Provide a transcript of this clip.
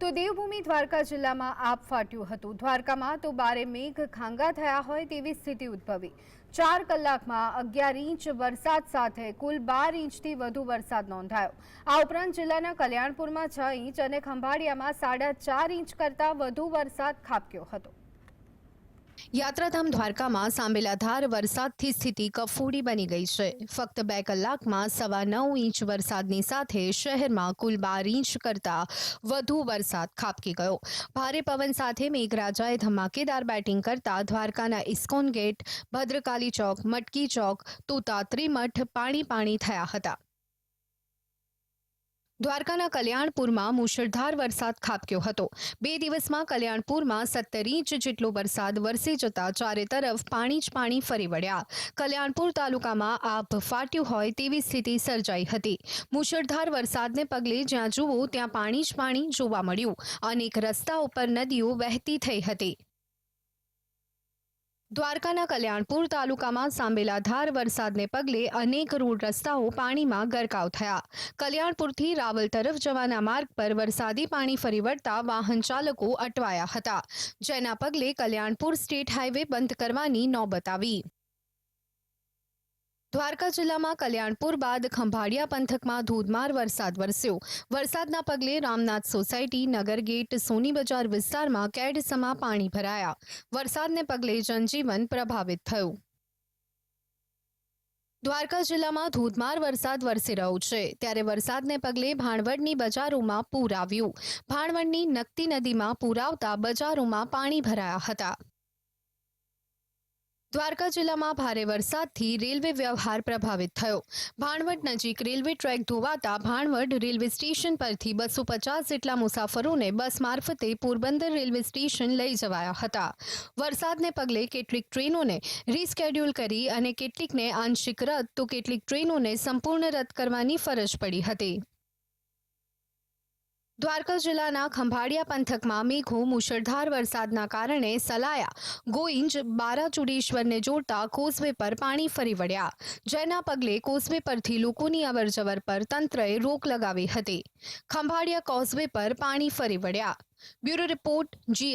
તો દેવભૂમિ દ્વારકા જિલ્લામાં આપ ફાટ્યું હતું. દ્વારકામાં તો બારે મેઘ ખાંગા થયા હોય તેવી સ્થિતિ ઉદ્ભવી. ચાર કલાકમાં અગિયાર ઇંચ વરસાદ સાથે કુલ બાર ઇંચથી વધુ વરસાદ નોંધાયો. આ ઉપરાંત જિલ્લાના કલ્યાણપુરમાં છ ઇંચ અને ખંભાળિયામાં સાડા ચાર ઇંચ કરતાં વધુ વરસાદ ખાબક્યો હતો. યાત્રાધામ દ્વારકામાં સાંબેલાધાર વરસાદથી સ્થિતિ કફોડી બની ગઈ છે. ફક્ત બે કલાકમાં સવા નવ ઇંચ વરસાદની સાથે શહેરમાં કુલ બાર ઇંચ કરતાં વધુ વરસાદ ખાબકી ગયો. ભારે પવન સાથે મેઘરાજાએ ધમાકેદાર બેટિંગ કરતા દ્વારકાના ઇસ્કોન ગેટ, ભદ્રકાલી ચોક, મટકી ચોક, તોતા ત્રિમઠ પાણી પાણી થયા હતા. દ્વારકાના કલ્યાણપુરમાં મુશળધાર વરસાદ ખાબક્યો હતો. બે દિવસમાં કલ્યાણપુરમાં સત્તર ઇંચ જેટલો વરસાદ વરસી જતા ચારે તરફ પાણી જ પાણી ફરી વળ્યા. કલ્યાણપુર તાલુકામાં આભ ફાટ્યું હોય તેવી સ્થિતિ સર્જાઈ હતી. મુશળધાર વરસાદને પગલે જ્યાં જુઓ ત્યાં પાણી જ પાણી જોવા મળ્યું. અનેક રસ્તા ઉપર નદીઓ વહેતી થઈ હતી. દ્વારકાના કલ્યાણપુર તાલુકામાં સાંબેલાધાર વરસાદને પગલે અનેક રોડ રસ્તાઓ પાણીમાં ગરકાવ થયા. કલ્યાણપુરથી રાવલ તરફ જવાના માર્ગ પર વરસાદી પાણી ફરી વળતા વાહન ચાલકો અટવાયા હતા, જેના પગલે કલ્યાણપુર સ્ટેટ હાઈવે બંધ કરવાની નોબત આવી. દ્વારકા જિલ્લામાં કલ્યાણપુર બાદ ખંભાળિયા પંથકમાં ધોધમાર વરસાદ વરસ્યો. વરસાદના પગલે રામનાથ સોસાયટી, નગર ગેટ, સોની બજાર વિસ્તારમાં કેડસમા પાણી ભરાયા. વરસાદને પગલે જનજીવન પ્રભાવિત થયું. દ્વારકા જિલ્લામાં ધોધમાર વરસાદ વરસી રહ્યો છે. ત્યારે વરસાદને પગલે ભાણવડની બજારોમાં પૂર આવ્યું. ભાણવડની નકતી નદીમાં પૂર આવતા બજારોમાં પાણી ભરાયા હતા. દ્વારકા જિલ્લામાં ભારે વરસાદથી રેલવે વ્યવહાર પ્રભાવિત થયો. ભાણવડ નજીક રેલવે ટ્રેક ધોવાતા ભાણવડ રેલવે સ્ટેશન પરથી બસો પચાસ જેટલા મુસાફરોને બસ મારફતે પોરબંદર રેલવે સ્ટેશન લઈ જવાયા હતા. વરસાદને પગલે કેટલીક ટ્રેનોને રીસ્કેડ્યુલ કરી અને કેટલીકને આંશિક રદ, તો કેટલીક ટ્રેનોને સંપૂર્ણ રદ કરવાની ફરજ પડી હતી. દ્વારકા જિલ્લાના ખંભાળિયા પંથકમાં મેઘો, મુશળધાર વરસાદના કારણે સલાયા, ગોઈંજ, બારાચુડેશ્વરને જોડતા કોઝવે પર પાણી ફરી વળ્યા. જેના પગલે કોઝવે પરથી લોકોની અવરજવર પર તંત્રએ રોક લગાવી હતી. ખંભાળિયા કોઝવે પર પાણી ફરી વળ્યા. બ્યુરો રિપોર્ટ, જી